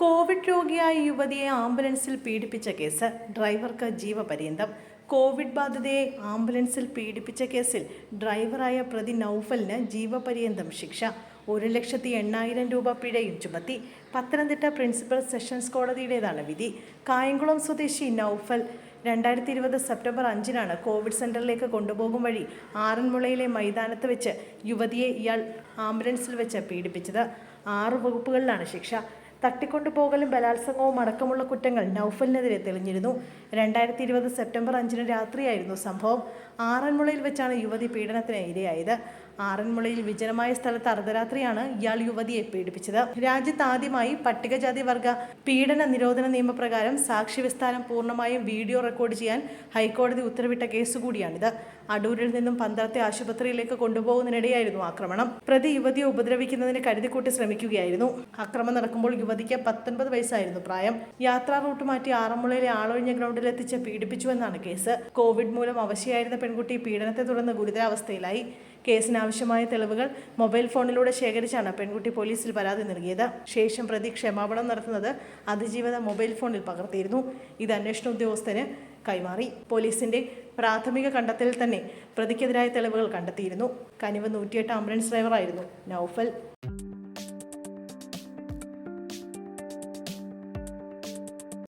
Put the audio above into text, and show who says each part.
Speaker 1: Covid രോഗിയായ യുവതിയെ ആംബുലൻസിൽ പീഡിപ്പിച്ച കേസ് ഡ്രൈവർക്ക് ജീവപര്യന്തം. കോവിഡ് ബാധിതയെ ആംബുലൻസിൽ പീഡിപ്പിച്ച കേസിൽ ഡ്രൈവറായ പ്രതി നൌഫലിന് ജീവപര്യന്തം ശിക്ഷ. ഒരു ലക്ഷത്തി എണ്ണായിരം രൂപ പിഴയും ചുമത്തി. പത്തനംതിട്ട പ്രിൻസിപ്പൽ സെഷൻസ് കോടതിയുടേതാണ് വിധി. കായംകുളം സ്വദേശി നൌഫൽ രണ്ടായിരത്തി ഇരുപത് സെപ്റ്റംബർ അഞ്ചിനാണ് കോവിഡ് സെന്ററിലേക്ക് കൊണ്ടുപോകും വഴി ആറന്മുളയിലെ മൈതാനത്ത് വെച്ച് യുവതിയെ ഇയാൾ ആംബുലൻസിൽ വെച്ച് പീഡിപ്പിച്ചത്. ആറ് വകുപ്പുകളിലാണ് ശിക്ഷ. തട്ടിക്കൊണ്ടുപോകലും ബലാത്സംഗവും അടക്കമുള്ള കുറ്റങ്ങൾ നൌഫലിനെതിരെ തെളിഞ്ഞിരുന്നു. രണ്ടായിരത്തി ഇരുപത് സെപ്റ്റംബർ അഞ്ചിന് രാത്രിയായിരുന്നു സംഭവം. ആറന്മുളയിൽ വെച്ചാണ് യുവതി പീഡനത്തിന് ഇരയായത്. ആറന്മുളയിൽ വിജനമായ സ്ഥലത്ത് അർദ്ധരാത്രിയാണ് ഇയാൾ യുവതിയെ പീഡിപ്പിച്ചത്. രാജ്യത്ത് ആദ്യമായി പട്ടികജാതി വർഗ പീഡന നിരോധന നിയമപ്രകാരം സാക്ഷി വിസ്താരം പൂർണമായും വീഡിയോ റെക്കോർഡ് ചെയ്യാൻ ഹൈക്കോടതി ഉത്തരവിട്ട കേസ് കൂടിയാണിത്. അടൂരിൽ നിന്നും പന്തളത്തെ ആശുപത്രിയിലേക്ക് കൊണ്ടുപോകുന്നതിനിടെയായിരുന്നു ആക്രമണം. പ്രതി യുവതിയെ ഉപദ്രവിക്കുന്നതിന് കരുതിക്കൂട്ടി ശ്രമിക്കുകയായിരുന്നു. ആക്രമണം നടക്കുമ്പോൾ യുവതിക്ക് പത്തൊൻപത് വയസ്സായിരുന്നു പ്രായം. യാത്രാ റൂട്ട് മാറ്റി ആറന്മുളയിലെ ആളൊഴിഞ്ഞ ഗ്രൗണ്ടിലെത്തിച്ച് പീഡിപ്പിച്ചുവെന്നാണ് കേസ്. കോവിഡ് മൂലം അവശയായിരുന്ന പെൺകുട്ടി പീഡനത്തെ തുടർന്ന് ഗുരുതരാവസ്ഥയിലായി. കേസിനാവശ്യമായ തെളിവുകൾ മൊബൈൽ ഫോണിലൂടെ ശേഖരിച്ചാണ് പെൺകുട്ടി പോലീസിൽ പരാതി നൽകിയത്. ശേഷം പ്രതി ക്ഷമാപണം നടത്തുന്നത് അതിജീവിത മൊബൈൽ ഫോണിൽ പകർത്തിയിരുന്നു. ഇത് അന്വേഷണ ഉദ്യോഗസ്ഥന് കൈമാറി. പോലീസിന്റെ പ്രാഥമിക കണ്ടെത്തലിൽ തന്നെ പ്രതിക്കെതിരായ തെളിവുകൾ കണ്ടെത്തിയിരുന്നു. കനിവ് നൂറ്റിയെട്ട് ആംബുലൻസ് ഡ്രൈവറായിരുന്നു നൌഫൽ.